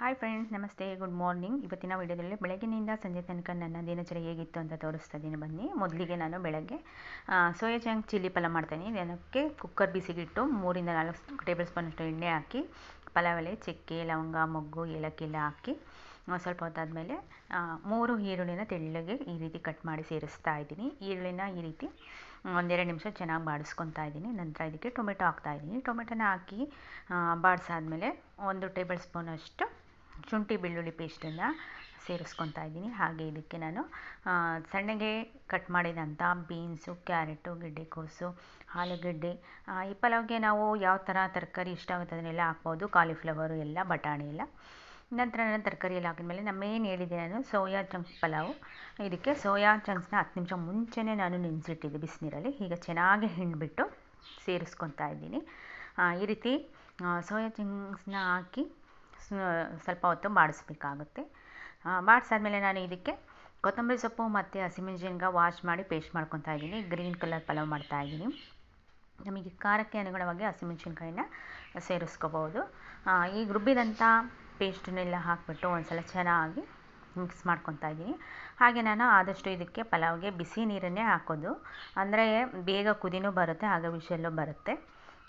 Hi friends ನಮಸ್ತೆ good morning ಇವತ್ತಿನ ವಿಡಿಯೋದಲ್ಲಿ ಬೆಳಗ್ಗಿನಿಂದ ಸಂಜೆ ತನಕ ನನ್ನ ದಿನಚರಿ ಹೇಗಿತ್ತು ಅಂತ ತೋರಿಸ್ತಾ ಇದ್ದೀನಿ ಬನ್ನಿ. ಮೊದಲಿಗೆ ನಾನು ಬೆಳಗ್ಗೆ ಸೋಯಾ ಚಂಕ್ ಚಿಲ್ಲಿ ಪಲಾವ್ ಮಾಡ್ತೀನಿ. ಇದಕ್ಕೆ ಕುಕ್ಕರ್ ಬಿಸಿಗಿಟ್ಟು ಮೂರಿಂದ ನಾಲ್ಕು ಟೇಬಲ್ ಸ್ಪೂನಷ್ಟು ಎಣ್ಣೆ ಹಾಕಿ ಪಲಾವ್ ಎಲೆ ಚಕ್ಕೆ, ಲವಂಗ, ಮೊಗ್ಗು ಏಲಕ್ಕಿ ಎಲ್ಲ ಹಾಕಿ ಸ್ವಲ್ಪ ಹೊತ್ತಾದಮೇಲೆ ಮೂರು ಈರುಳ್ಳಿನ ತೆಳ್ಳಗೆ ಈ ರೀತಿ ಕಟ್ ಮಾಡಿ ಸೇರಿಸ್ತಾ ಇದ್ದೀನಿ ಈರುಳ್ಳಿನ ಈ ರೀತಿ ಒಂದೆರಡು ನಿಮಿಷ ಚೆನ್ನಾಗಿ ಬಾಡಿಸ್ಕೊತಾ ಇದ್ದೀನಿ ನಂತರ ಇದಕ್ಕೆ ಟೊಮೆಟೊ ಹಾಕ್ತಾ ಇದ್ದೀನಿ ಟೊಮೆಟೊನ ಹಾಕಿ ಬಾಡಿಸಾದ್ಮೇಲೆ ಒಂದು ಟೇಬಲ್ ಸ್ಪೂನಷ್ಟು ಶುಂಠಿ ಬೆಳ್ಳುಳ್ಳಿ ಪೇಸ್ಟನ್ನು ಸೇರಿಸ್ಕೊತಾ ಇದ್ದೀನಿ. ಹಾಗೆ ಇದಕ್ಕೆ ನಾನು ಸಣ್ಣಗೆ ಕಟ್ ಮಾಡಿದಂಥ ಬೀನ್ಸು ಕ್ಯಾರೆಟು ಗೆಡ್ಡೆಕೋಸು ಆಲೂಗಡ್ಡೆ ಈ ಪಲಾವ್ಗೆ ನಾವು ಯಾವ ಥರ ತರಕಾರಿ ಇಷ್ಟ ಆಗುತ್ತೆ ಅದನ್ನೆಲ್ಲ ಹಾಕ್ಬೋದು. ಕಾಲಿಫ್ಲವರು ಎಲ್ಲ, ಬಟಾಣಿ ಎಲ್ಲ. ನಂತರ ನಾನು ತರಕಾರಿ ಎಲ್ಲ ಹಾಕಿದ್ಮೇಲೆ ನಾನು ಮೇನ್ ಹೇಳಿದೆ ನಾನು ಸೋಯಾ ಚಂಕ್ಸ್ ಪಲಾವು. ಇದಕ್ಕೆ ಸೋಯಾ ಚಂಕ್ಸ್ನ ಹತ್ತು ನಿಮಿಷ ಮುಂಚೆನೇ ನಾನು ನೆನೆಸಿಟ್ಟಿದ್ದೆ ಬಿಸಿನೀರಲ್ಲಿ. ಈಗ ಚೆನ್ನಾಗಿ ಹಿಂಡಿಬಿಟ್ಟು ಸೇರಿಸ್ಕೊತಾ ಇದ್ದೀನಿ. ಈ ರೀತಿ ಸೋಯಾ ಚಂಕ್ಸ್ನ ಹಾಕಿ ಸ್ವಲ್ಪ ಹೊತ್ತು ಬಾಡಿಸ್ಬೇಕಾಗುತ್ತೆ ಬಾಡಿಸಾದ್ಮೇಲೆ ನಾನು ಇದಕ್ಕೆ ಕೊತ್ತಂಬರಿ ಸೊಪ್ಪು ಮತ್ತು ಹಸಿಮೆಣ್ಸಿನ್ಕಾಯಿ ವಾಶ್ ಮಾಡಿ ಪೇಸ್ಟ್ ಮಾಡ್ಕೊತಾ ಇದ್ದೀನಿ. ಗ್ರೀನ್ ಕಲರ್ ಪಲಾವ್ ಮಾಡ್ತಾ ಇದ್ದೀನಿ. ನಮಗೆ ಖಾರಕ್ಕೆ ಅನುಗುಣವಾಗಿ ಹಸಿಮೆಣ್ಸಿನ್ಕಾಯಿನ ಸೇರಿಸ್ಕೋಬೋದು. ಈಗ ರುಬ್ಬಿದಂಥ ಪೇಸ್ಟನ್ನೆಲ್ಲ ಹಾಕಿಬಿಟ್ಟು ಒಂದು ಸಲ ಚೆನ್ನಾಗಿ ಮಿಕ್ಸ್ ಮಾಡ್ಕೊತಾ ಇದ್ದೀನಿ. ಹಾಗೆ ನಾನು ಆದಷ್ಟು ಇದಕ್ಕೆ ಪಲಾವ್ಗೆ ಬಿಸಿ ನೀರನ್ನೇ ಹಾಕೋದು. ಅಂದರೆ ಬೇಗ ಕುದಿನೂ ಬರುತ್ತೆ, ಆಗ ವಿಷಲ್ಲೂ ಬರುತ್ತೆ.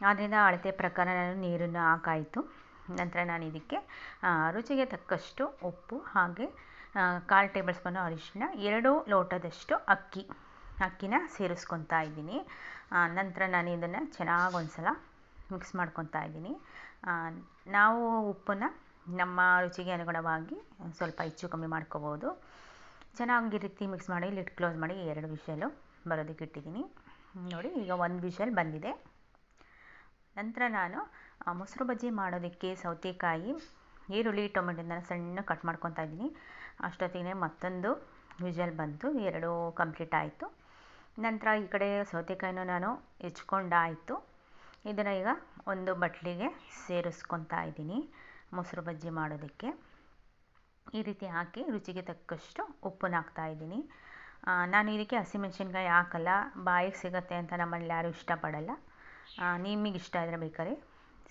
ಆದ್ದರಿಂದ ಅಳತೆ ಪ್ರಕಾರ ನಾನು ನೀರನ್ನು ಹಾಕಾಯಿತು. ನಂತರ ನಾನು ಇದಕ್ಕೆ ರುಚಿಗೆ ತಕ್ಕಷ್ಟು ಉಪ್ಪು ಹಾಗೆ ಕಾಲು ಟೇಬಲ್ ಸ್ಪೂನ್ ಅರಿಶಿನ ಎರಡು ಲೋಟದಷ್ಟು ಅಕ್ಕಿ, ಅಕ್ಕಿನ ಸೇರಿಸ್ಕೊತಾ ಇದ್ದೀನಿ. ನಂತರ ನಾನು ಇದನ್ನು ಚೆನ್ನಾಗಿ ಒಂದು ಸಲ ಮಿಕ್ಸ್ ಮಾಡ್ಕೊತಾ ಇದ್ದೀನಿ. ನಾವು ಉಪ್ಪನ್ನು ನಮ್ಮ ರುಚಿಗೆ ಅನುಗುಣವಾಗಿ ಸ್ವಲ್ಪ ಹೆಚ್ಚು ಕಮ್ಮಿ ಮಾಡ್ಕೋಬೋದು. ಚೆನ್ನಾಗಿ ರೀತಿ ಮಿಕ್ಸ್ ಮಾಡಿ ಲಿಡ್ ಕ್ಲೋಸ್ ಮಾಡಿ ಎರಡು ವಿಷಲು ಬರೋದಕ್ಕೆ ಇಟ್ಟಿದ್ದೀನಿ. ನೋಡಿ, ಈಗ ಒಂದು ವಿಷಲ್ ಬಂದಿದೆ. ನಂತರ ನಾನು ಮೊಸರು ಬಜ್ಜಿ ಮಾಡೋದಕ್ಕೆ ಸೌತೆಕಾಯಿ, ಈರುಳ್ಳಿ, ಟೊಮೆಟೊನ ಸಣ್ಣ ಕಟ್ ಮಾಡ್ಕೊತಾ ಇದ್ದೀನಿ. ಅಷ್ಟೊತ್ತಿಗೆ ಮತ್ತೊಂದು ವಿಷಲ್ ಬಂತು, ಎರಡು ಕಂಪ್ಲೀಟ್ ಆಯಿತು. ನಂತರ ಈ ಕಡೆ ಸೌತೆಕಾಯಿನೂ ನಾನು ಹೆಚ್ಕೊಂಡಾಯಿತು ಇದನ್ನು ಈಗ ಒಂದು ಬಟ್ಲಿಗೆ ಸೇರಿಸ್ಕೊತಾ ಇದ್ದೀನಿ ಮೊಸರು ಬಜ್ಜಿ ಮಾಡೋದಕ್ಕೆ. ಈ ರೀತಿ ಹಾಕಿ ರುಚಿಗೆ ತಕ್ಕಷ್ಟು ಉಪ್ಪನ್ನು ಹಾಕ್ತಾ ಇದ್ದೀನಿ. ನಾನು ಇದಕ್ಕೆ ಹಸಿಮೆಣ್ಸಿನ್ಕಾಯಿ ಹಾಕಲ್ಲ, ಬಾಯಿಗೆ ಸಿಗುತ್ತೆ ಅಂತ ನಮ್ಮಲ್ಲಿ ಯಾರೂ ಇಷ್ಟಪಡಲ್ಲ. ನಿಮಗೆ ಇಷ್ಟ ಆದರೆ ಬೇಕಾದ್ರೆ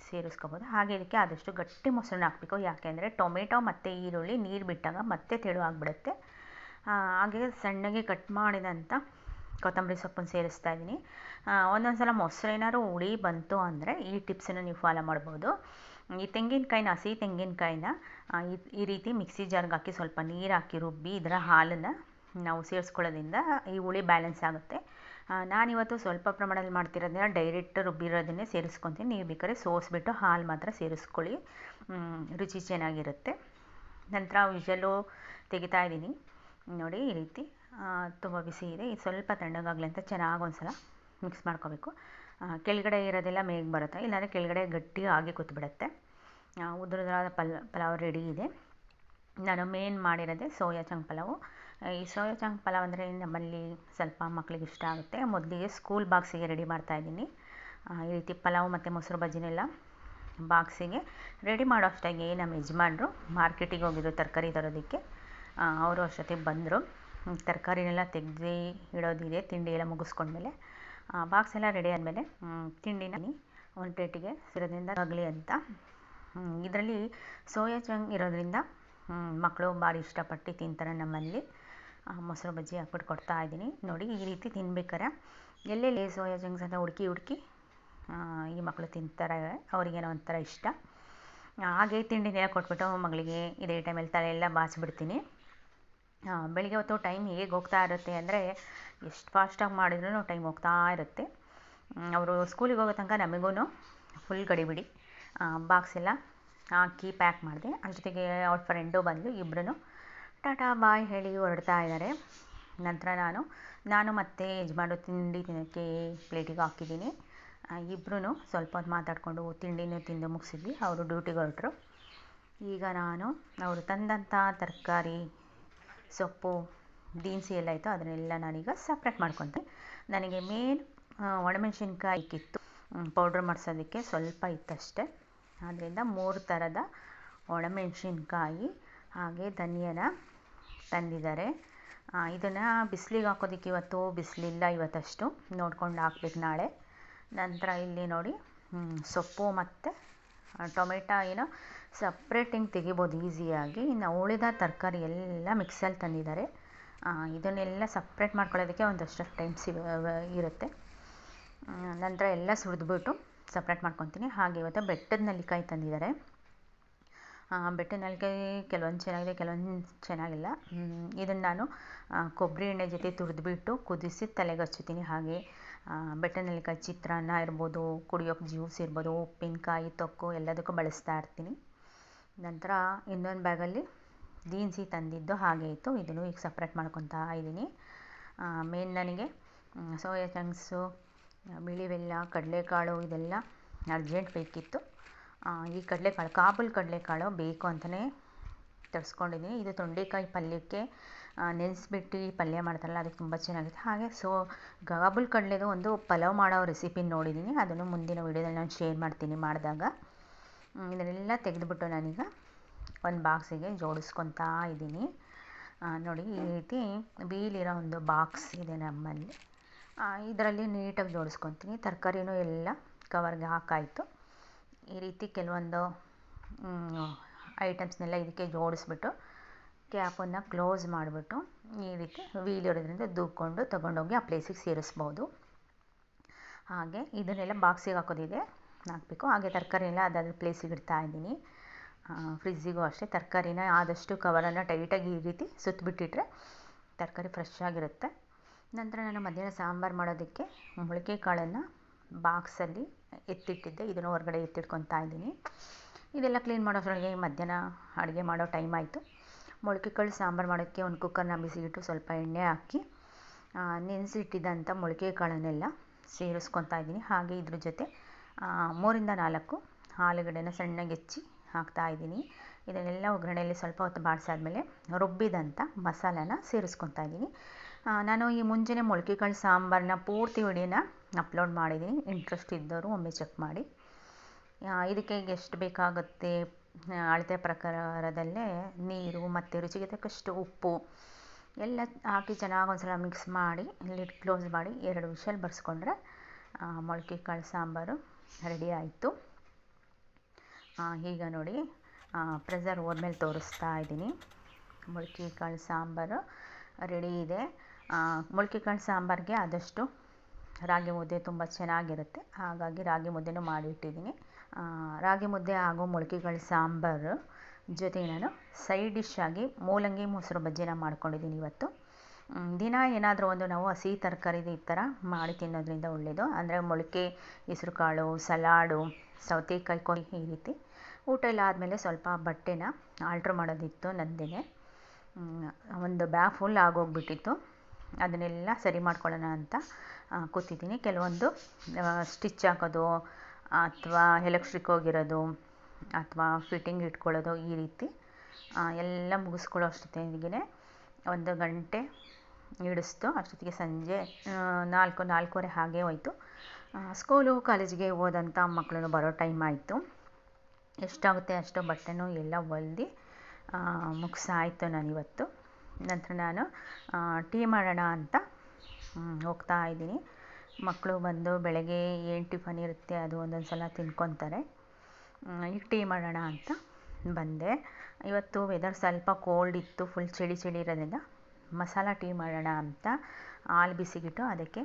ಸೇರಿಸ್ಕೋಬೋದು. ಹಾಗೆ ಇದಕ್ಕೆ ಆದಷ್ಟು ಗಟ್ಟಿ ಮೊಸರನ್ನ ಹಾಕಬೇಕು. ಯಾಕೆಂದರೆ ಟೊಮೆಟೊ ಮತ್ತು ಈರುಳ್ಳಿ ನೀರು ಬಿಟ್ಟಾಗ ಮತ್ತೆ ತೆಳು ಆಗಿಬಿಡುತ್ತೆ. ಹಾಗೆ ಸಣ್ಣಗೆ ಕಟ್ ಮಾಡಿದಂಥ ಕೊತ್ತಂಬರಿ ಸೊಪ್ಪನ್ನು ಸೇರಿಸ್ತಾ ಇದ್ದೀನಿ ಒಂದೊಂದು ಸಲ ಮೊಸರು ಏನಾದ್ರು ಹುಳಿ ಬಂತು ಅಂದರೆ ಈ ಟಿಪ್ಸನ್ನು ನೀವು ಫಾಲೋ ಮಾಡ್ಬೋದು. ಈ ತೆಂಗಿನಕಾಯಿನ, ಹಸಿ ತೆಂಗಿನಕಾಯಿನ ಈ ರೀತಿ ಮಿಕ್ಸಿ ಜಾರ್ಗೆ ಹಾಕಿ ಸ್ವಲ್ಪ ನೀರು ಹಾಕಿ ರುಬ್ಬಿ ಇದರ ಹಾಲನ್ನು ನಾವು ಸೇರಿಸ್ಕೊಳ್ಳೋದ್ರಿಂದ ಈ ಹುಳಿ ಬ್ಯಾಲೆನ್ಸ್ ಆಗುತ್ತೆ. ನಾನಿವತ್ತು ಸ್ವಲ್ಪ ಪ್ರಮಾಣದಲ್ಲಿ ಮಾಡ್ತಿರೋದನ್ನ ಡೈರೆಕ್ಟ್ ರುಬ್ಬಿರೋದನ್ನೇ ಸೇರಿಸ್ಕೊತೀನಿ. ನೀವು ಬೇಕಾದ್ರೆ ಸೋಸಿಬಿಟ್ಟು ಹಾಲು ಮಾತ್ರ ಸೇರಿಸ್ಕೊಳ್ಳಿ. ರುಚಿ ಚೆನ್ನಾಗಿರುತ್ತೆ. ನಂತರ ವಿಜಲು ತೆಗಿತಾ ಇದ್ದೀನಿ. ನೋಡಿ, ಈ ರೀತಿ ತುಂಬ ಬಿಸಿ ಇದೆ. ಇದು ಸ್ವಲ್ಪ ತಣ್ಣಗಾಗಲಿ ಅಂತ ಚೆನ್ನಾಗಿ ಒಂದು ಸಲ ಮಿಕ್ಸ್ ಮಾಡ್ಕೋಬೇಕು ಕೆಳಗಡೆ ಇರೋದೆಲ್ಲ ಮೇಗೆ ಬರುತ್ತೆ? ಇಲ್ಲಾಂದರೆ ಕೆಳಗಡೆ ಗಟ್ಟಿ ಆಗಿ ಕೂತ್ಬಿಡುತ್ತೆ. ಉದುರುದ್ರಾದ ಪಲ್, ಪಲಾವ್ ರೆಡಿ ಇದೆ. ನಾನು ಮೇನ್ ಮಾಡಿರೋದೆ ಸೋಯಾ ಚಂಗ್ ಪಲಾವು. ಈ ಸೋಯಾ ಚಂಕ್ ಪಲಾವ್ ಅಂದರೆ ನಮ್ಮಲ್ಲಿ ಸ್ವಲ್ಪ ಮಕ್ಕಳಿಗೆ ಇಷ್ಟ ಆಗುತ್ತೆ. ಮೊದಲಿಗೆ ಸ್ಕೂಲ್ ಬಾಕ್ಸಿಗೆ ರೆಡಿ ಮಾಡ್ತಾ ಇದ್ದೀನಿ. ಈ ರೀತಿ ಪಲಾವ್ ಮತ್ತು ಮೊಸರು ಬಜ್ಜಿನೆಲ್ಲ ಬಾಕ್ಸಿಗೆ ರೆಡಿ ಮಾಡೋ ಅಷ್ಟಾಗಿ ನಮ್ಮ ಯಜಮಾನ್ರು ಮಾರ್ಕೆಟಿಗೆ ಹೋಗಿದ್ರು ತರಕಾರಿ ತರೋದಕ್ಕೆ. ಅವರು ಅಷ್ಟೊತ್ತಿಗೆ ಬಂದರು. ತರಕಾರಿನೆಲ್ಲ ತೆಗೆದು ಇಡೋದಿದೆ, ತಿಂಡಿ ಎಲ್ಲ ಮುಗಿಸ್ಕೊಂಡ್ಮೇಲೆ. ಬಾಕ್ಸ್ ಎಲ್ಲ ರೆಡಿ ಆದಮೇಲೆ ತಿಂಡಿನ ಒಂದು ಪ್ಲೇಟಿಗೆ ಸಿರೋದ್ರಿಂದ ಆಗಲಿ ಅಂತ. ಇದರಲ್ಲಿ ಸೋಯಾ ಚಂಗ್ ಇರೋದ್ರಿಂದ ಮಕ್ಕಳು ಭಾರಿ ಇಷ್ಟಪಟ್ಟು ತಿಂತಾರೆ ನಮ್ಮಲ್ಲಿ. ಮೊಸರು ಬಜ್ಜಿ ಹಾಕ್ಬಿಟ್ಟು ಕೊಡ್ತಾ ಇದ್ದೀನಿ. ನೋಡಿ, ಈ ರೀತಿ ತಿನ್ಬೇಕಾರೆ. ಎಲ್ಲೆಲ್ಲಿ ಸೋಯಾ ಚಂಕ್ಸ್ ಅಂತ ಹುಡುಕಿ ಹುಡುಕಿ ಈ ಮಕ್ಕಳು ತಿಂತಾರೆ. ಅವ್ರಿಗೇನೋ ಒಂಥರ ಇಷ್ಟ. ಹಾಗೆ ತಿಂಡಿನೆಲ್ಲ ಕೊಟ್ಬಿಟ್ಟು ಮಗಳಿಗೆ ಇದೇ ಟೈಮಲ್ಲಿ ತಲೆ ಎಲ್ಲ ಬಾಚಿಬಿಡ್ತೀನಿ ಬೆಳಿಗ್ಗೆ ಹೊತ್ತು ಟೈಮ್ ಹೇಗೆ ಹೋಗ್ತಾ ಇರುತ್ತೆ ಅಂದರೆ, ಎಷ್ಟು ಫಾಸ್ಟಾಗಿ ಮಾಡಿದ್ರೂ ಟೈಮ್ ಹೋಗ್ತಾ ಇರುತ್ತೆ. ಅವರು ಸ್ಕೂಲಿಗೆ ಹೋಗೋ ತನಕ ನಮಗೂ ಫುಲ್ ಗಡಿಬಿಡಿ ಬಾಕ್ಸ್ ಎಲ್ಲ ಹಾಕಿ ಪ್ಯಾಕ್ ಮಾಡಿದೆ. ಅದ್ರ ಜೊತೆಗೆ ಅವ್ರ ಫ್ರೆಂಡು ಬಂದು ಇಬ್ಬರೂ ಟಾಟಾ ಬಾಯ್ ಹೇಳಿ ಹೊರಡ್ತಾ ಇದ್ದಾರೆ. ನಂತರ ನಾನು ನಾನು ಮತ್ತೆ ಯಜಮಾನು ತಿಂಡಿ ತಿನ್ನೋಕ್ಕೆ ಪ್ಲೇಟಿಗೆ ಹಾಕಿದ್ದೀನಿ. ಇಬ್ಬರೂ ಸ್ವಲ್ಪ ಹೊತ್ತು ಮಾತಾಡಿಕೊಂಡು ತಿಂಡಿನೂ ತಿಂದು ಮುಗಿಸಿದ್ವಿ, ಅವರು ಡ್ಯೂಟಿಗೆ ಹೊರಟರು. ಈಗ ನಾನು, ಅವರು ತಂದಂಥ ತರಕಾರಿ, ಸೊಪ್ಪು, ಬೀನ್ಸಿ ಎಲ್ಲ ಇತ್ತು, ಅದನ್ನೆಲ್ಲ ನಾನೀಗ ಸಪ್ರೇಟ್ ಮಾಡ್ಕೊತೀನಿ ನನಗೆ ಮೇನ್ ಒಣಮೆಣ್ಸಿನ್ಕಾಯಿ ಇಕ್ಕಿತ್ತು. ಪೌಡ್ರ್ ಮಾಡಿಸೋದಕ್ಕೆ ಸ್ವಲ್ಪ ಇತ್ತಷ್ಟೇ. ಆದ್ದರಿಂದ ಮೂರು ಥರದ ಒಣಮೆಣ್ಸಿನ್ಕಾಯಿ ಹಾಗೆ ಧನಿಯನ ತಂದಿದ್ದಾರೆ. ಇದನ್ನು ಬಿಸಿಲಿಗೆ ಹಾಕೋದಕ್ಕೆ ಇವತ್ತು ಬಿಸಿಲಿಲ್ಲ ಇವತ್ತಷ್ಟು. ನೋಡ್ಕೊಂಡು ಹಾಕ್ಬೇಕು ನಾಳೆ. ನಂತರ ಇಲ್ಲಿ ನೋಡಿ ಸೊಪ್ಪು ಮತ್ತು ಟೊಮೆಟೊ ಏನೋ ಸಪ್ರೇಟ್ ಹಿಂಗೆ ತೆಗಿಬೋದು ಈಸಿಯಾಗಿ ಇನ್ನು ಉಳಿದ ತರಕಾರಿ ಎಲ್ಲ ಮಿಕ್ಸಲ್ಲಿ ತಂದಿದ್ದಾರೆ. ಇದನ್ನೆಲ್ಲ ಸಪ್ರೇಟ್ ಮಾಡ್ಕೊಳ್ಳೋದಕ್ಕೆ ಒಂದಷ್ಟು ಟೈಮ್ ಸಿಗ ಇರುತ್ತೆ. ನಂತರ ಎಲ್ಲ ಸುರಿದ್ಬಿಟ್ಟು ಸಪ್ರೇಟ್ ಮಾಡ್ಕೊತೀನಿ. ಹಾಗೆ ಇವತ್ತು ಬೆಟ್ಟದ ನೆಲ್ಲಿಕಾಯಿ ತಂದಿದ್ದಾರೆ. ಬೆಟ್ಟದ ಕೆಲವೊಂದು ಚೆನ್ನಾಗಿದೆ, ಕೆಲವೊಂದು ಚೆನ್ನಾಗಿಲ್ಲ. ಇದನ್ನು ನಾನು ಕೊಬ್ಬರಿ ಎಣ್ಣೆ ಜೊತೆ ತುರಿದ್ಬಿಟ್ಟು ಕುದಿಸಿ ತಲೆಗೆ ಹಚ್ಚುತ್ತೀನಿ ಹಾಗೆ. ಬೆಟ್ಟದ ನೆಲ್ಲಿಕಾಯಿ ಚಿತ್ರಾನ್ನ ಇರ್ಬೋದು, ಕುಡಿಯೋಕೆ ಜ್ಯೂಸ್ ಇರ್ಬೋದು, ಉಪ್ಪಿನಕಾಯಿ, ತೊಕ್ಕು ಎಲ್ಲದಕ್ಕೂ ಬಳಸ್ತಾ ಇರ್ತೀನಿ. ನಂತರ ಇನ್ನೊಂದು ಬ್ಯಾಗಲ್ಲಿ ದೀನ್ಸಿ ತಂದಿದ್ದು ಹಾಗೆ ಇತ್ತು ಇದನ್ನು ಈಗ ಸಪ್ರೇಟ್ ಮಾಡ್ಕೊತಾ ಇದ್ದೀನಿ ಮೇನ್ ನನಗೆ ಸೋಯಾ ಚಂಕ್ಸು ಬಿಳಿ ಬೆಲ್ಲ, ಕಡಲೆಕಾಳು ಇದೆಲ್ಲ ಅರ್ಜೆಂಟ್ ಬೇಕಿತ್ತು. ಈ ಕಡಲೆಕಾಳು, ಕಾಬೂಲ್ ಕಡಲೆಕಾಳು ಬೇಕು ಅಂತಲೇ ತರಿಸ್ಕೊಂಡಿದ್ದೀನಿ. ಇದು ತೊಂಡೆಕಾಯಿ ಪಲ್ಯಕ್ಕೆ ನೆನೆಸ್ಬಿಟ್ಟು ಪಲ್ಯ ಮಾಡ್ತಾರಲ್ಲ, ಅದಕ್ಕೆ ತುಂಬ ಚೆನ್ನಾಗಿರುತ್ತೆ ಹಾಗೆ ಸೊ ಕಾಬೂಲ್ ಕಡಲೆದು ಒಂದು ಪಲಾವ್ ಮಾಡೋ ರೆಸಿಪಿ ನೋಡಿದ್ದೀನಿ. ಅದನ್ನು ಮುಂದಿನ ವೀಡಿಯೋದಲ್ಲಿ ನಾನು ಶೇರ್ ಮಾಡ್ತೀನಿ ಮಾಡಿದಾಗ. ಇದನ್ನೆಲ್ಲ ತೆಗೆದುಬಿಟ್ಟು ನಾನೀಗ ಒಂದು ಬಾಕ್ಸಿಗೆ ಜೋಡಿಸ್ಕೊತಾ ಇದ್ದೀನಿ. ನೋಡಿ, ಈ ರೀತಿ ವೀಲಿರೋ ಒಂದು ಬಾಕ್ಸ್ ಇದೆ ನಮ್ಮಲ್ಲಿ. ಇದರಲ್ಲಿ ನೀಟಾಗಿ ಜೋಡಿಸ್ಕೊತೀನಿ. ತರಕಾರಿನೂ ಎಲ್ಲ ಕವರ್ಗೆ ಹಾಕಾಯಿತು. ಈ ರೀತಿ ಕೆಲವೊಂದು ಐಟಮ್ಸ್ನೆಲ್ಲ ಇದಕ್ಕೆ ಜೋಡಿಸ್ಬಿಟ್ಟು ಕ್ಯಾಪನ್ನು ಕ್ಲೋಸ್ ಮಾಡಿಬಿಟ್ಟು ಈ ರೀತಿ ವೀಲ್ ಇರೋದ್ರಿಂದ ದೂಕ್ಕೊಂಡು ತೊಗೊಂಡೋಗಿ ಆ ಪ್ಲೇಸಿಗೆ ಸೇರಿಸ್ಬೋದು. ಹಾಗೆ ಇದನ್ನೆಲ್ಲ ಬಾಕ್ಸಿಗೆ ಹಾಕೋದಿದೆ, ಹಾಕಬೇಕು. ಹಾಗೆ ತರಕಾರಿ ಎಲ್ಲ ಪ್ಲೇಸಿಗೆ ಇಡ್ತಾ ಇದ್ದೀನಿ. ಫ್ರಿಜ್ಜಿಗೂ ಅಷ್ಟೇ. ತರಕಾರಿನ ಆದಷ್ಟು ಕವರನ್ನು ಟೈಟಾಗಿ ಈ ರೀತಿ ಸುತ್ತಬಿಟ್ಟಿಟ್ರೆ ತರಕಾರಿ ಫ್ರೆಶ್ ಆಗಿರುತ್ತೆ. ನಂತರ ನಾನು ಮಧ್ಯಾಹ್ನ ಸಾಂಬಾರು ಮಾಡೋದಕ್ಕೆ ಮೊಳಕೆ ಕಾಳನ್ನು ಬಾಕ್ಸಲ್ಲಿ ಎತ್ತಿಟ್ಟಿದ್ದೆ. ಇದನ್ನು ಹೊರಗಡೆ ಎತ್ತಿಟ್ಕೊತಾ ಇದ್ದೀನಿ. ಇದೆಲ್ಲ ಕ್ಲೀನ್ ಮಾಡೋದ್ರೊಳಗೆ ಮಧ್ಯಾಹ್ನ ಅಡುಗೆ ಮಾಡೋ ಟೈಮ್ ಆಯಿತು. ಮೊಳಕೆ ಕಾಳು ಸಾಂಬಾರು ಮಾಡೋಕ್ಕೆ ಒಂದು ಕುಕ್ಕರ್ನ ಬಿಸಿಗಿಟ್ಟು ಸ್ವಲ್ಪ ಎಣ್ಣೆ ಹಾಕಿ ನೆನೆಸಿಟ್ಟಿದ್ದಂಥ ಮೊಳಕೆ ಕಾಳನ್ನೆಲ್ಲ ಸೇರಿಸ್ಕೊತಾ ಇದ್ದೀನಿ. ಹಾಗೆ ಇದ್ರ ಜೊತೆ ಮೂರಿಂದ ನಾಲ್ಕು ಆಲೂಗಡ್ಡೆನ ಸಣ್ಣಗೆ ಹೆಚ್ಚಿ ಹಾಕ್ತಾ ಇದ್ದೀನಿ. ಇದನ್ನೆಲ್ಲ ಒಗ್ಗರಣೆಯಲ್ಲಿ ಸ್ವಲ್ಪ ಹೊತ್ತು ಬಾಡಿಸಾದ್ಮೇಲೆ ರುಬ್ಬಿದಂಥ ಮಸಾಲಾನ ಸೇರಿಸ್ಕೊತಾ ಇದ್ದೀನಿ. ನಾನು ಈ ಮುಂಜಾನೆ ಮೊಳಕೆ ಕಾಳು ಸಾಂಬಾರನ್ನ ಪೂರ್ತಿ ವಿಡಿಯೋನ ಅಪ್ಲೋಡ್ ಮಾಡಿದ್ದೀನಿ. ಇಂಟ್ರೆಸ್ಟ್ ಇದ್ದವರು ಒಮ್ಮೆ ಚೆಕ್ ಮಾಡಿ. ಇದಕ್ಕೆ ಎಷ್ಟು ಬೇಕಾಗುತ್ತೆ? ಅಳತೆ ಪ್ರಕಾರದಲ್ಲೇ ನೀರು ಮತ್ತು ರುಚಿಗೆ ತಕ್ಕಷ್ಟು ಉಪ್ಪು ಎಲ್ಲ ಹಾಕಿ ಚೆನ್ನಾಗಿ ಒಂದು ಸಲ ಮಿಕ್ಸ್ ಮಾಡಿ ಲಿಡ್ ಕ್ಲೋಸ್ ಮಾಡಿ ಎರಡು ವಿಷಲ್ ಬರ್ಸ್ಕೊಂಡ್ರೆ ಮೊಳಕೆ ಕಾಳು ಸಾಂಬಾರು ರೆಡಿ ಆಯಿತು. ಈಗ ನೋಡಿ ಪ್ರೆಸರ್ ಹೋದ್ಮೇಲೆ ತೋರಿಸ್ತಾ ಇದ್ದೀನಿ. ಮೊಳಕೆ ಕಾಳು ಸಾಂಬಾರು ರೆಡಿ ಇದೆ. ಮೊಳಕೆ ಕಾಳು ಸಾಂಬಾರಿಗೆ ಆದಷ್ಟು ರಾಗಿ ಮುದ್ದೆ ತುಂಬ ಚೆನ್ನಾಗಿರುತ್ತೆ. ಹಾಗಾಗಿ ರಾಗಿ ಮುದ್ದೆನೂ ಮಾಡಿಟ್ಟಿದ್ದೀನಿ. ರಾಗಿ ಮುದ್ದೆ ಹಾಗೂ ಮೊಳಕೆಗಳ ಸಾಂಬಾರು ಜೊತೆಗೆ ನಾನು ಸೈಡ್ ಡಿಶ್ ಆಗಿ ಮೂಲಂಗಿ ಮೊಸರು ಬಜ್ಜಿನ ಮಾಡ್ಕೊಂಡಿದ್ದೀನಿ ಇವತ್ತು. ದಿನ ಏನಾದರೂ ಒಂದು ನಾವು ಹಸಿ ತರಕಾರಿ ಈ ಥರ ಮಾಡಿ ತಿನ್ನೋದ್ರಿಂದ ಒಳ್ಳೆಯದು ಅಂದರೆ ಮೊಳಕೆ, ಹೆಸ್ರುಕಾಳು, ಸಲಾಡು, ಸೌತೆಕಾಯಿ ಕೊಯ್ ಈ ರೀತಿ. ಊಟ ಎಲ್ಲ ಆದಮೇಲೆ ಸ್ವಲ್ಪ ಬಟ್ಟೆನ ಆಲ್ಟ್ರ್ ಮಾಡೋದಿತ್ತು ನಂದಿಗೆ. ಒಂದು ಬ್ಯಾಗ್ ಫುಲ್ ಆಗೋಗ್ಬಿಟ್ಟಿತ್ತು. ಅದನ್ನೆಲ್ಲ ಸರಿ ಮಾಡ್ಕೊಳ್ಳೋಣ ಅಂತ ಕೂತಿದ್ದೀನಿ. ಕೆಲವೊಂದು ಸ್ಟಿಚ್ ಹಾಕೋದು, ಅಥವಾ ಎಲೆಕ್ಟ್ರಿಕ್ ಹೋಗಿರೋದು, ಅಥವಾ ಫಿಟ್ಟಿಂಗ್ ಇಟ್ಕೊಳ್ಳೋದು ಈ ರೀತಿ ಎಲ್ಲ ಮುಗಿಸ್ಕೊಳ್ಳೋ ಅಷ್ಟೊತ್ತಿಗೆ ಒಂದು ಗಂಟೆ ಹಿಡಿಸ್ತು. ಅಷ್ಟೊತ್ತಿಗೆ ಸಂಜೆ ನಾಲ್ಕು, ನಾಲ್ಕೂವರೆ ಹಾಗೆ ಹೋಯಿತು. ಸ್ಕೂಲು ಕಾಲೇಜಿಗೆ ಹೋದಂಥ ಮಕ್ಕಳು ಬರೋ ಟೈಮ್ ಆಯಿತು. ಎಷ್ಟಾಗುತ್ತೆ ಅಷ್ಟು ಬಟ್ಟೆನೂ ಎಲ್ಲ ಹೊಲ್ದು ಮುಗಿಸಾಯಿತು ನಾನಿವತ್ತು. ನಂತರ ನಾನು ಟೀ ಮಾಡೋಣ ಅಂತ ಹೋಗ್ತಾ ಇದ್ದೀನಿ. ಮಕ್ಕಳು ಬಂದು ಬೆಳಗ್ಗೆ ಏನು ಟಿಫನ್ ಇರುತ್ತೆ ಅದು ಒಂದೊಂದು ಸಲ ತಿನ್ಕೊತಾರೆ ಈಗ ಟೀ ಮಾಡೋಣ ಅಂತ ಬಂದೆ. ಇವತ್ತು ವೆದರ್ ಸ್ವಲ್ಪ ಕೋಲ್ಡ್ ಇತ್ತು ಫುಲ್ ಚಳಿ ಚಳಿ ಇರೋದ್ರಿಂದ ಮಸಾಲ ಟೀ ಮಾಡೋಣ ಅಂತ ಹಾಲು ಬಿಸಿಗಿಟ್ಟು ಅದಕ್ಕೆ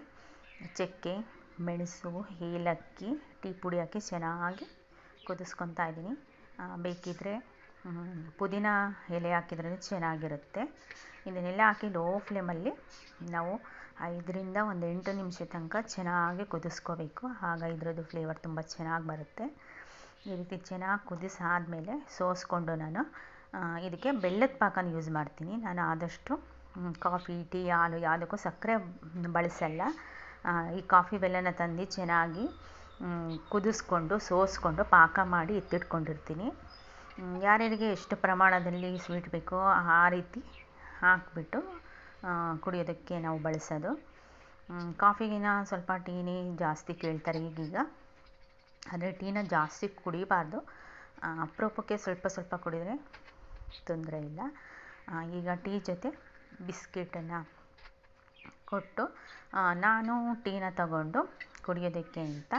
ಚಕ್ಕೆ, ಮೆಣಸು, ಏಲಕ್ಕಿ, ಟೀ ಪುಡಿ ಹಾಕಿ ಚೆನ್ನಾಗಿ ಕುದಿಸ್ಕೊತಾ ಇದ್ದೀನಿ. ಬೇಕಿದ್ದರೆ ಪುದೀನ ಎಲೆ ಹಾಕಿದ್ರೆ ಚೆನ್ನಾಗಿರುತ್ತೆ. ಇದನ್ನೆಲ್ಲ ಹಾಕಿ ಲೋ ಫ್ಲೇಮಲ್ಲಿ ನಾವು ಐದರಿಂದ ಒಂದು ಎಂಟು ನಿಮಿಷ ತನಕ ಚೆನ್ನಾಗಿ ಕುದಿಸ್ಕೋಬೇಕು. ಆಗ ಇದರದ್ದು ಫ್ಲೇವರ್ ತುಂಬ ಚೆನ್ನಾಗಿ ಬರುತ್ತೆ. ಈ ರೀತಿ ಚೆನ್ನಾಗಿ ಕುದಿಸಾದಮೇಲೆ ಸೋಸ್ಕೊಂಡು ನಾನು ಇದಕ್ಕೆ ಬೆಲ್ಲದ ಪಾಕನ ಯೂಸ್ ಮಾಡ್ತೀನಿ. ನಾನು ಆದಷ್ಟು ಕಾಫಿ, ಟೀ, ಹಾಲು ಯಾವುದಕ್ಕೂ ಸಕ್ಕರೆ ಬಳಸಲ್ಲ. ಈ ಕಾಫಿ ಬೆಲ್ಲನ ತಂದು ಚೆನ್ನಾಗಿ ಕುದಿಸ್ಕೊಂಡು, ಸೋಸ್ಕೊಂಡು ಪಾಕ ಮಾಡಿ ಎತ್ತಿಟ್ಕೊಂಡಿರ್ತೀನಿ ಯಾರ್ಯಾರಿಗೆ ಎಷ್ಟು ಪ್ರಮಾಣದಲ್ಲಿ ಸ್ವೀಟ್ ಬೇಕೋ ಆ ರೀತಿ ಹಾಕಿಬಿಟ್ಟು ಕುಡಿಯೋದಕ್ಕೆ ನಾವು ಬಳಸೋದು. ಕಾಫಿಗಿನ ಸ್ವಲ್ಪ ಟೀನೇ ಜಾಸ್ತಿ ಕೇಳ್ತಾರೆ ಈಗೀಗ. ಆದರೆ ಟೀನ ಜಾಸ್ತಿ ಕುಡಿಬಾರ್ದು. ಅಪರೂಪಕ್ಕೆ ಸ್ವಲ್ಪ ಸ್ವಲ್ಪ ಕುಡಿದರೆ ತೊಂದರೆ ಇಲ್ಲ. ಈಗ ಟೀ ಜೊತೆ ಬಿಸ್ಕೆಟನ್ನು ಕೊಟ್ಟು ನಾನು ಟೀನ ತಗೊಂಡು ಕುಡಿಯೋದಕ್ಕೆ ಅಂತ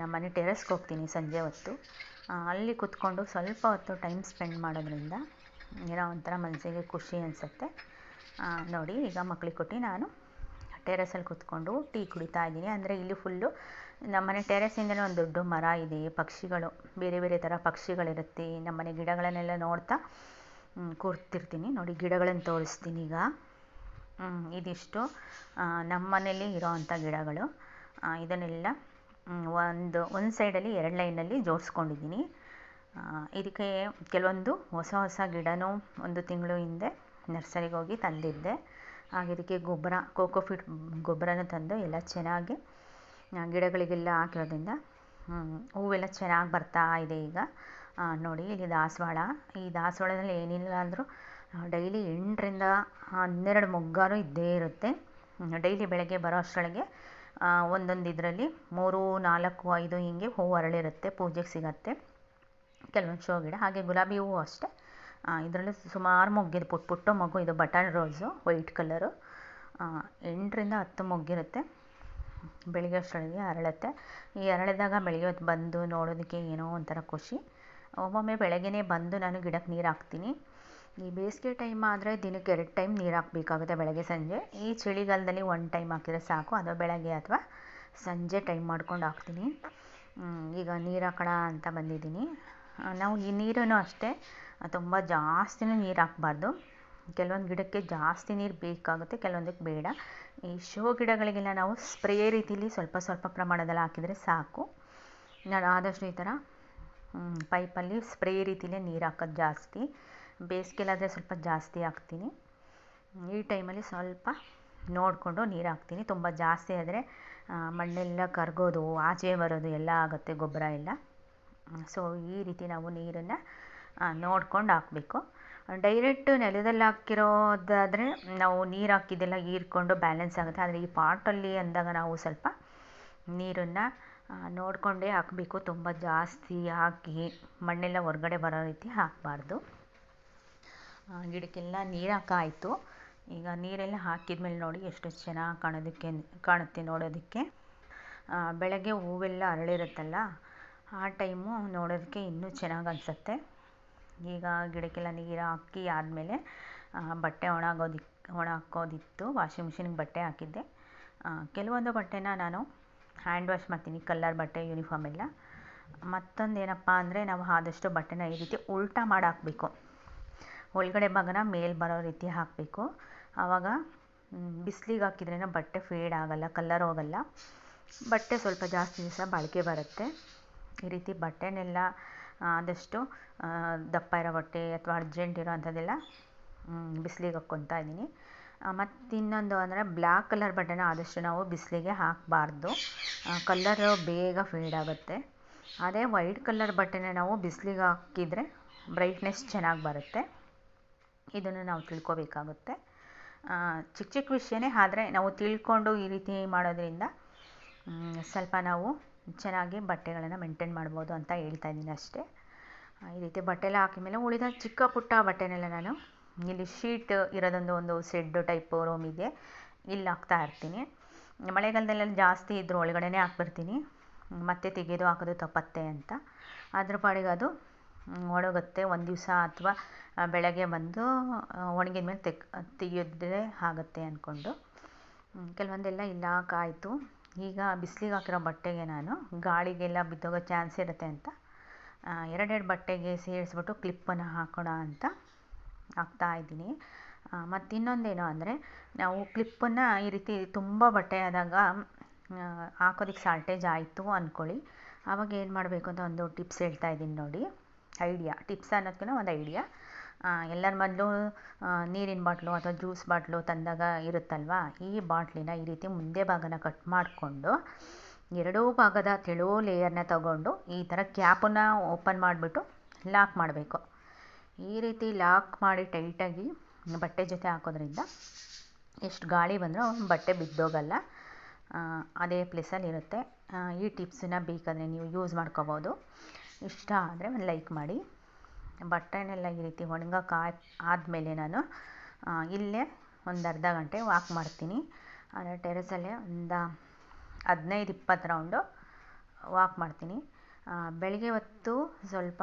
ನಮ್ಮನೆ ಟೆರೆಸ್ಗೆ ಹೋಗ್ತೀನಿ ಸಂಜೆ ಹೊತ್ತು. ಅಲ್ಲಿ ಕೂತ್ಕೊಂಡು ಸ್ವಲ್ಪ ಹೊತ್ತು ಟೈಮ್ ಸ್ಪೆಂಡ್ ಮಾಡೋದ್ರಿಂದ ಏನೋ ಒಂಥರ ಮನಸ್ಸಿಗೆ ಖುಷಿ ಅನಿಸುತ್ತೆ. ನೋಡಿ, ಈಗ ಮಕ್ಳಿಗೆ ಕೊಟ್ಟು ನಾನು ಟೆರೆಸಲ್ಲಿ ಕೂತ್ಕೊಂಡು ಟೀ ಕುಡಿತಾ ಇದ್ದೀನಿ. ಅಂದರೆ ಇಲ್ಲಿ ಫುಲ್ಲು ನಮ್ಮನೆ ಟೆರೇಸಿಂದಲೇ ಒಂದು ದೊಡ್ಡ ಮರ ಇದೆ, ಪಕ್ಷಿಗಳು, ಬೇರೆ ಬೇರೆ ಥರ ಪಕ್ಷಿಗಳಿರುತ್ತೆ. ನಮ್ಮನೆ ಗಿಡಗಳನ್ನೆಲ್ಲ ನೋಡ್ತಾ ಕೂರ್ತಿರ್ತೀನಿ. ನೋಡಿ ಗಿಡಗಳನ್ನು ತೋರಿಸ್ತೀನಿ ಈಗ. ಇದಿಷ್ಟು ನಮ್ಮ ಮನೇಲಿ ಇರೋವಂಥ ಗಿಡಗಳು. ಇದನ್ನೆಲ್ಲ ಒಂದು ಒಂದು ಸೈಡಲ್ಲಿ ಎರಡು ಲೈನಲ್ಲಿ ಜೋಡಿಸ್ಕೊಂಡಿದ್ದೀನಿ. ಇದಕ್ಕೆ ಕೆಲವೊಂದು ಹೊಸ ಹೊಸ ಗಿಡನೂ ಒಂದು ತಿಂಗಳು ಹಿಂದೆ ನರ್ಸರಿಗೆ ಹೋಗಿ ತಂದಿದ್ದೆ. ಹಾಗೆ ಇದಕ್ಕೆ ಗೊಬ್ಬರ ಕೋಕೋಫಿಟ್ ಗೊಬ್ಬರನ ತಂದು ಎಲ್ಲ ಚೆನ್ನಾಗಿ ಗಿಡಗಳಿಗೆಲ್ಲ ಹಾಕಿರೋದ್ರಿಂದ ಹೂವೆಲ್ಲ ಚೆನ್ನಾಗಿ ಬರ್ತಾ ಇದೆ ಈಗ. ನೋಡಿ, ಇಲ್ಲಿ ದಾಸವಾಳ. ಈ ದಾಸವಾಳದಲ್ಲಿ ಏನಿಲ್ಲ ಅಂದರೂ ಡೈಲಿ ಎಂಟರಿಂದ ಹನ್ನೆರಡು ಮೊಗ್ಗಾನು ಇದ್ದೇ ಇರುತ್ತೆ. ಡೈಲಿ ಬೆಳಗ್ಗೆ ಬರೋ ಅಷ್ಟರೊಳಗೆ ಒಂದೊಂದು ಇದರಲ್ಲಿ ಮೂರು, ನಾಲ್ಕು, ಐದು ಹೀಗೆ ಹೂವು ಅರಳಿರುತ್ತೆ, ಪೂಜೆಗೆ ಸಿಗುತ್ತೆ. ಕೆಲವೊಂದು ಶೋ ಗಿಡ, ಹಾಗೆ ಗುಲಾಬಿ ಹೂವು ಅಷ್ಟೇ. ಇದರಲ್ಲೂ ಸುಮಾರು ಮೊಗ್ಗಿದೆ ಪುಟ್ಟ ಪುಟ್ಟ ಮೊಗ್ಗು, ಇದು ಬಟನ್ ರೋಸು, ವೈಟ್ ಕಲರು. ಎಂಟರಿಂದ ಹತ್ತು ಮೊಗ್ಗಿರುತ್ತೆ. ಬೆಳಿಗ್ಗೆ ಅಷ್ಟರೊಳಗೆ ಅರಳುತ್ತೆ. ಈ ಅರಳಿದಾಗ ಬೆಳಿಗ್ಗೆ ಹೊತ್ತು ಬಂದು ನೋಡೋದಕ್ಕೆ ಏನೋ ಒಂಥರ ಖುಷಿ. ಒಮ್ಮೊಮ್ಮೆ ಬೆಳಗ್ಗೆನೇ ಬಂದು ನಾನು ಗಿಡಕ್ಕೆ ನೀರು ಹಾಕ್ತೀನಿ. ಈ ಬೇಸಿಗೆ ಟೈಮ್ ಆದರೆ ದಿನಕ್ಕೆ ಎರಡು ಟೈಮ್ ನೀರು ಹಾಕಬೇಕಾಗುತ್ತೆ ಬೆಳಗ್ಗೆ, ಸಂಜೆ. ಈ ಚಳಿಗಾಲದಲ್ಲಿ ಒಂದು ಟೈಮ್ ಹಾಕಿದ್ರೆ ಸಾಕು. ಅದು ಬೆಳಗ್ಗೆ ಅಥವಾ ಸಂಜೆ ಟೈಮ್ ಮಾಡ್ಕೊಂಡು ಹಾಕ್ತೀನಿ. ಈಗ ನೀರು ಹಾಕೋಣ ಅಂತ ಬಂದಿದ್ದೀನಿ. ನಾವು ಈ ನೀರನ್ನು ಅಷ್ಟೇ. ತುಂಬ ಜಾಸ್ತಿನೂ ನೀರು ಹಾಕಬಾರ್ದು. ಕೆಲವೊಂದು ಗಿಡಕ್ಕೆ ಜಾಸ್ತಿ ನೀರು ಬೇಕಾಗುತ್ತೆ, ಕೆಲವೊಂದಕ್ಕೆ ಬೇಡ. ಈ ಶೋ ಗಿಡಗಳಿಗೆಲ್ಲ ನಾವು ಸ್ಪ್ರೇ ರೀತಿಲಿ ಸ್ವಲ್ಪ ಸ್ವಲ್ಪ ಪ್ರಮಾಣದಲ್ಲಿ ಹಾಕಿದರೆ ಸಾಕು. ನಾನು ಆದಷ್ಟು ಈ ಥರ ಪೈಪಲ್ಲಿ ಸ್ಪ್ರೇ ರೀತಿಲೇ ನೀರು ಹಾಕೋದು ಜಾಸ್ತಿ. ಬೇಸಿಗೆಲಾದರೆ ಸ್ವಲ್ಪ ಜಾಸ್ತಿ ಹಾಕ್ತೀನಿ. ಈ ಟೈಮಲ್ಲಿ ಸ್ವಲ್ಪ ನೋಡಿಕೊಂಡು ನೀರು ಹಾಕ್ತೀನಿ. ತುಂಬ ಜಾಸ್ತಿ ಆದರೆ ಮಣ್ಣೆಲ್ಲ ಕರಗೋದು, ಆಚೆ ಬರೋದು ಎಲ್ಲ ಆಗುತ್ತೆ, ಗೊಬ್ಬರ ಎಲ್ಲ. ಸೊ ಈ ರೀತಿ ನಾವು ನೀರನ್ನು ನೋಡ್ಕೊಂಡು ಹಾಕಬೇಕು. ಡೈರೆಕ್ಟ್ ನೆಲದಲ್ಲಿ ಹಾಕಿರೋದಾದರೆ ನಾವು ನೀರು ಹಾಕಿದ್ದೆಲ್ಲ ಹೀರ್ಕೊಂಡು ಬ್ಯಾಲೆನ್ಸ್ ಆಗುತ್ತೆ. ಆದರೆ ಈ ಪಾಟಲ್ಲಿ ಅಂದಾಗ ನಾವು ಸ್ವಲ್ಪ ನೀರನ್ನು ನೋಡಿಕೊಂಡೇ ಹಾಕಬೇಕು. ತುಂಬ ಜಾಸ್ತಿ ಹಾಕಿ ಮಣ್ಣೆಲ್ಲ ಹೊರ್ಗಡೆ ಬರೋ ರೀತಿ ಹಾಕಬಾರ್ದು. ಗಿಡಕ್ಕೆಲ್ಲ ನೀರು ಹಾಕಾಯಿತು ಈಗ ನೀರೆಲ್ಲ ಹಾಕಿದ್ಮೇಲೆ ನೋಡಿ ಎಷ್ಟು ಚೆನ್ನಾಗಿ ಕಾಣೋದಕ್ಕೆ, ಕಾಣುತ್ತೆ ನೋಡೋದಕ್ಕೆ. ಬೆಳಗ್ಗೆ ಹೂವೆಲ್ಲ ಅರಳಿರುತ್ತಲ್ಲ, ಆ ಟೈಮು ನೋಡೋದಕ್ಕೆ ಇನ್ನೂ ಚೆನ್ನಾಗಿ ಅನಿಸುತ್ತೆ. ಈಗ ಗಿಡಕ್ಕೆಲ್ಲ ನೀರು ಹಾಕಿ ಆದಮೇಲೆ ಬಟ್ಟೆ ಒಣಗೋದಿಕ್ಕೆ ಒಣ ಹಾಕೋದಿತ್ತು ವಾಷಿಂಗ್ ಮಿಷಿನ್ಗೆ ಬಟ್ಟೆ ಹಾಕಿದ್ದೆ. ಕೆಲವೊಂದು ಬಟ್ಟೆನ ನಾನು ಹ್ಯಾಂಡ್ ವಾಶ್ ಮಾಡ್ತೀನಿ ಕಲ್ಲರ್ ಬಟ್ಟೆ, ಯೂನಿಫಾರ್ಮ್ ಎಲ್ಲ. ಮತ್ತೊಂದು ಏನಪ್ಪ ಅಂದರೆ ನಾವು ಆದಷ್ಟು ಬಟ್ಟೆನ ಈ ರೀತಿ ಉಲ್ಟಾ ಮಾಡಿ ಹಾಕಬೇಕು ಒಳಗಡೆ ಭಾಗನ ಮೇಲೆ ಬರೋ ರೀತಿ ಹಾಕಬೇಕು. ಆವಾಗ ಬಿಸಿಲಿಗೆ ಹಾಕಿದ್ರೆ ಬಟ್ಟೆ ಫೇಡ್ ಆಗೋಲ್ಲ ಕಲ್ಲರ್ ಹೋಗಲ್ಲ. ಬಟ್ಟೆ ಸ್ವಲ್ಪ ಜಾಸ್ತಿ ದಿವಸ ಬಾಳಿಕೆ ಬರುತ್ತೆ. ಈ ರೀತಿ ಬಟ್ಟೆನೆಲ್ಲ ಆದಷ್ಟು ದಪ್ಪ ಇರೋ ಬಟ್ಟೆ ಅಥವಾ ಅರ್ಜೆಂಟ್ ಇರೋ ಅಂಥದ್ದೆಲ್ಲ ಬಿಸಿಲಿಗೆ ಹಾಕ್ಕೊತಾ ಇದ್ದೀನಿ. ಮತ್ತು ಇನ್ನೊಂದು ಅಂದರೆ ಬ್ಲ್ಯಾಕ್ ಕಲರ್ ಬಟ್ಟೆನ ಆದಷ್ಟು ನಾವು ಬಿಸಿಲಿಗೆ ಹಾಕಬಾರ್ದು. ಕಲ್ಲರು ಬೇಗ ಫೇಡ್ ಆಗುತ್ತೆ. ಅದೇ ವೈಟ್ ಕಲರ್ ಬಟ್ಟೆನ ನಾವು ಬಿಸಿಲಿಗೆ ಹಾಕಿದರೆ ಬ್ರೈಟ್ನೆಸ್ ಚೆನ್ನಾಗಿ ಬರುತ್ತೆ. ಇದನ್ನು ನಾವು ತಿಳ್ಕೊಬೇಕಾಗುತ್ತೆ. ಚಿಕ್ಕ ಚಿಕ್ಕ ವಿಷಯನೇ ಆದರೆ ನಾವು ತಿಳ್ಕೊಂಡು ಈ ರೀತಿ ಮಾಡೋದ್ರಿಂದ ಸ್ವಲ್ಪ ನಾವು ಚೆನ್ನಾಗಿ ಬಟ್ಟೆಗಳನ್ನು ಮೇಂಟೈನ್ ಮಾಡ್ಬೋದು ಅಂತ ಹೇಳ್ತಾ ಇದ್ದೀನಿ ಅಷ್ಟೇ. ಈ ರೀತಿ ಬಟ್ಟೆ ಎಲ್ಲ ಹಾಕಿದ್ಮೇಲೆ ಉಳಿದ ಚಿಕ್ಕ ಪುಟ್ಟ ಬಟ್ಟೆನೆಲ್ಲ ನಾನು ಇಲ್ಲಿ ಶೀಟ್ ಇರೋದೊಂದು ಒಂದು ಸೆಡ್ ಟೈಪ್ ರೂಮ್ ಇದೆ. ಇಲ್ಲಿ ಹಾಕ್ತಾ ಇರ್ತೀನಿ. ಮಳೆಗಾಲದಲ್ಲೆಲ್ಲ ಜಾಸ್ತಿ ಇದ್ರ ಒಳಗಡೆನೇ ಹಾಕ್ಬಿಡ್ತೀನಿ. ಮತ್ತೆ ತೆಗೆದು ಹಾಕೋದು ತಪ್ಪತ್ತೆ ಅಂತ. ಅದ್ರ ಪಾಡಿಗೆ ಅದು ಒಣಗುತ್ತೆ. ಒಂದು ದಿವಸ ಅಥವಾ ಬೆಳಗ್ಗೆ ಬಂದು ಒಣಗಿದ ಮೇಲೆ ತೆಗ್ ತೆಗೆದ್ರೆ ಆಗುತ್ತೆ ಅಂದ್ಕೊಂಡು ಕೆಲವೊಂದೆಲ್ಲ ಇಲ್ಲ ಹಾಕಾಯಿತು ಈಗ ಬಿಸ್ಲಿಗೆ ಹಾಕಿರೋ ಬಟ್ಟೆಗೆ ನಾನು ಗಾಳಿಗೆಲ್ಲ ಬಿದ್ದೋಗೋ ಚಾನ್ಸ್ ಇರುತ್ತೆ ಅಂತ. ಎರಡೆರಡು ಬಟ್ಟೆಗೆ ಸೇರಿಸ್ಬಿಟ್ಟು ಕ್ಲಿಪ್ಪನ್ನು ಹಾಕೋಣ ಅಂತ ಹಾಕ್ತಾ ಇದ್ದೀನಿ. ಮತ್ತು ಇನ್ನೊಂದೇನು ಅಂದರೆ, ನಾವು ಕ್ಲಿಪ್ಪನ್ನು ಈ ರೀತಿ ತುಂಬ ಬಟ್ಟೆ ಆದಾಗ ಹಾಕೋದಕ್ಕೆ ಶಾರ್ಟೇಜ್ ಆಯಿತು ಅಂದ್ಕೊಳ್ಳಿ ಆವಾಗ ಏನು ಮಾಡಬೇಕು ಅಂತ ಒಂದು ಟಿಪ್ಸ್ ಹೇಳ್ತಾ ಇದ್ದೀನಿ ನೋಡಿ. ಐಡಿಯಾ ಟಿಪ್ಸ್ ಅನ್ನೋದಕ್ಕಿಂತ ಒಂದು ಐಡಿಯಾ ಎಲ್ಲರ ಮೊದಲು ನೀರಿನ ಬಾಟ್ಲು ಅಥವಾ ಜ್ಯೂಸ್ ಬಾಟ್ಲು ತಂದಾಗ ಇರುತ್ತಲ್ವಾ? ಈ ಬಾಟ್ಲಿನ ಈ ರೀತಿ ಮುಂದೆ ಭಾಗನ ಕಟ್ ಮಾಡಿಕೊಂಡು ಎರಡೂ ಭಾಗದ ತೆಳು ಲೇಯರ್ನ ತಗೊಂಡು ಈ ಥರ ಕ್ಯಾಪನ್ನು ಓಪನ್ ಮಾಡಿಬಿಟ್ಟು ಲಾಕ್ ಮಾಡಬೇಕು. ಈ ರೀತಿ ಲಾಕ್ ಮಾಡಿ ಟೈಟಾಗಿ ಬಟ್ಟೆ ಜೊತೆ ಹಾಕೋದ್ರಿಂದ ಎಷ್ಟು ಗಾಳಿ ಬಂದರೂ ಬಟ್ಟೆ ಬಿದ್ದೋಗಲ್ಲ. ಅದೇ ಪ್ಲೇಸಲ್ಲಿ ಇರುತ್ತೆ ಈ ಟಿಪ್ಸನ್ನ ಬೇಕಾದರೆ ನೀವು ಯೂಸ್ ಮಾಡ್ಕೋಬೋದು. ಇಷ್ಟ ಆದರೆ ಒಂದು ಲೈಕ್ ಮಾಡಿ. ಬಟ್ಟೆನೆಲ್ಲ ಈ ರೀತಿ ಒಣಗಕ್ಕೆ ಆದಮೇಲೆ ನಾನು ಇಲ್ಲೇ ಒಂದು ಅರ್ಧ ಗಂಟೆ ವಾಕ್ ಮಾಡ್ತೀನಿ. ಅಂದರೆ ಟೆರೆಸಲ್ಲೇ ಒಂದು ಹದಿನೈದು ಇಪ್ಪತ್ತು ರೌಂಡು ವಾಕ್ ಮಾಡ್ತೀನಿ. ಬೆಳಗ್ಗೆ ಹೊತ್ತು ಸ್ವಲ್ಪ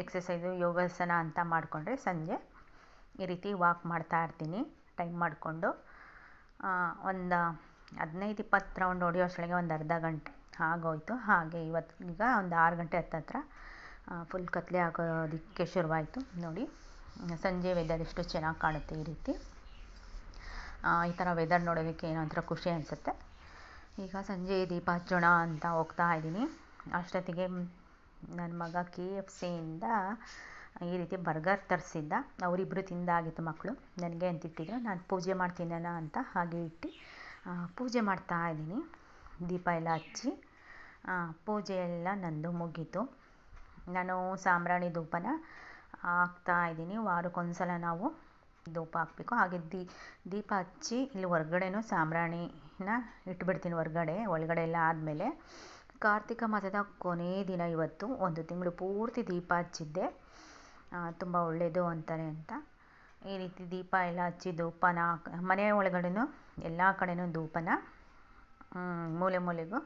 ಎಕ್ಸಸೈಸು ಯೋಗಾಸನ ಅಂತ ಮಾಡಿಕೊಂಡ್ರೆ ಸಂಜೆ ಈ ರೀತಿ ವಾಕ್ ಮಾಡ್ತಾ ಇರ್ತೀನಿ ಟೈಮ್ ಮಾಡಿಕೊಂಡು. ಒಂದು ಹದಿನೈದು ಇಪ್ಪತ್ತು ರೌಂಡ್ ಹೊಡೆಯೋ ಅಷ್ಟರೊಳಗೆ ಒಂದು ಅರ್ಧ ಗಂಟೆ. ಆಗೋಯಿತು. ಹಾಗೆ ಇವತ್ತು ಈಗ ಒಂದು ಆರು ಗಂಟೆ ಹತ್ತತ್ರ ಫುಲ್ ಕತ್ತಲೆ ಆಗೋದಕ್ಕೆ ಶುರುವಾಯಿತು. ನೋಡಿ, ಸಂಜೆ ವೆದರ್ ಎಷ್ಟು ಚೆನ್ನಾಗಿ ಕಾಣುತ್ತೆ ಈ ರೀತಿ. ಈ ಥರ ವೆದರ್ ನೋಡೋದಕ್ಕೆ ಏನೋ ಒಂಥರ ಖುಷಿ ಅನಿಸುತ್ತೆ. ಈಗ ಸಂಜೆ ದೀಪ ಹಚ್ಚೋಣ ಅಂತ ಹೋಗ್ತಾ ಇದ್ದೀನಿ. ಅಷ್ಟೊತ್ತಿಗೆ ನನ್ನ ಮಗ ಕೆ ಎಫ್ ಸಿಯಿಂದ ಈ ರೀತಿ ಬರ್ಗರ್ ತರಿಸಿದ್ದ. ಅವರಿಬ್ಬರು ತಿಂದಾಗಿತ್ತು ಮಕ್ಕಳು ನನಗೆ ಅಂತ ಇಟ್ಟಿದ್ರು. ನಾನು ಪೂಜೆ ಮಾಡ್ತೀನಲ್ಲ ಅಂತ ಹಾಗೆ ಇಟ್ಟು ಪೂಜೆ ಮಾಡ್ತಾ ಇದ್ದೀನಿ. ದೀಪ ಎಲ್ಲ ಹಚ್ಚಿ. ಪೂಜೆ ಎಲ್ಲ ನಂದು ಮುಗೀತು. ನಾನು ಸಾಂಬ್ರಾಣಿ ಧೂಪನ ಹಾಕ್ತಾ ಇದ್ದೀನಿ. ವಾರಕ್ಕೊಂದ್ಸಲ ನಾವು ಧೂಪ ಹಾಕಬೇಕು. ಹಾಗೆ ದೀಪ ಹಚ್ಚಿ ಇಲ್ಲಿ ಹೊರ್ಗಡೆನೂ ಸಾಂಬ್ರಾಣಿನ ಇಟ್ಬಿಡ್ತೀನಿ ಹೊರ್ಗಡೆ, ಒಳಗಡೆ ಎಲ್ಲ ಆದಮೇಲೆ. ಕಾರ್ತಿಕ ಮಾಸದ ಕೊನೇ ದಿನ ಇವತ್ತು, ಒಂದು ತಿಂಗಳು ಪೂರ್ತಿ ದೀಪ ಹಚ್ಚಿದ್ದೆ. ತುಂಬ ಒಳ್ಳೆಯದು ಅಂತಾರೆ ಅಂತ. ಈ ರೀತಿ ದೀಪ ಎಲ್ಲ ಹಚ್ಚಿ ಧೂಪನ, ಮನೆ ಒಳಗಡೆನೂ, ಎಲ್ಲ ಕಡೆನೂ ಧೂಪನ ಮೂಲೆ ಮೂಲೆಗೂ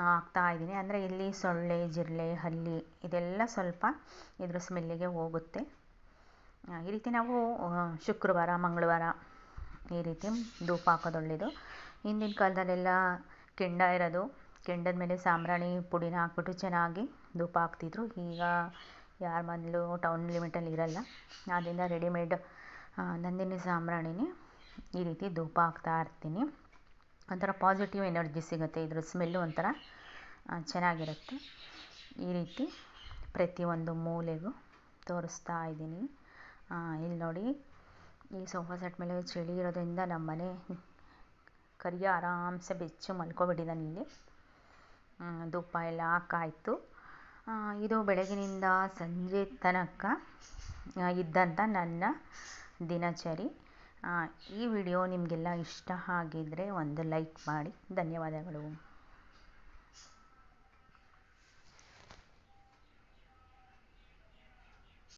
ಹಾಕ್ತಾ ಇದ್ದೀನಿ. ಅಂದರೆ ಇಲ್ಲಿ ಸೊಳ್ಳೆ, ಜಿರಳೆ, ಹಲ್ಲಿ ಇದೆಲ್ಲ ಸ್ವಲ್ಪ ಇದ್ರ ಸ್ಮೆಲ್ಲಿಗೆ ಹೋಗುತ್ತೆ. ಈ ರೀತಿ ನಾವು ಶುಕ್ರವಾರ, ಮಂಗಳವಾರ ಈ ರೀತಿ ಧೂಪ ಹಾಕೋದು ಹಿಂದಿನ ಕಾಲದಲ್ಲೆಲ್ಲ ಕೆಂಡ ಇರೋದು. ಕೆಂಡದ ಮೇಲೆ ಸಾಂಬ್ರಾಣಿ ಪುಡಿನ ಹಾಕ್ಬಿಟ್ಟು ಚೆನ್ನಾಗಿ ಧೂಪ ಹಾಕ್ತಿದ್ರು. ಈಗ ಯಾರ ಮನೇಲೂ ಟೌನ್ ಲಿಮಿಟಲ್ಲಿ ಇರೋಲ್ಲ. ಆದ್ದರಿಂದ ರೆಡಿಮೇಡ್ ನಂದಿನಿ ಸಾಂಬ್ರಾಣಿನೇ ಈ ರೀತಿ ಧೂಪ ಹಾಕ್ತಾ ಇರ್ತೀನಿ. ಒಂಥರ ಪಾಸಿಟಿವ್ ಎನರ್ಜಿ ಸಿಗುತ್ತೆ, ಇದ್ರ ಸ್ಮೆಲ್ಲು ಒಂಥರ ಚೆನ್ನಾಗಿರುತ್ತೆ. ಈ ರೀತಿ ಪ್ರತಿಯೊಂದು ಮೂಲೆಗೂ ತೋರಿಸ್ತಾ ಇದ್ದೀನಿ. ಇಲ್ಲಿ ನೋಡಿ, ಈ ಸೋಫಾ ಸೆಟ್ ಮೇಲೆ ಚಳಿ ಇರೋದ್ರಿಂದ ನಮ್ಮ ಮನೆ ಕರಿಯ ಆರಾಮ್ಸೆ ಬೆಚ್ಚು ಮಲ್ಕೊಬಿಟ್ಟಿದ್ದಾನೆ ಇಲ್ಲಿ ಧೂಪ ಎಲ್ಲ ಹಾಕಾಯಿತು. ಇದು ಬೆಳಗಿನಿಂದ ಸಂಜೆ ತನಕ ಇದ್ದಂಥ ನನ್ನ ದಿನಚರಿ. ಈ ವಿಡಿಯೋ ನಿಮಗೆಲ್ಲ ಇಷ್ಟ ಆಗಿದ್ದರೆ ಒಂದು ಲೈಕ್ ಮಾಡಿ. ಧನ್ಯವಾದಗಳು.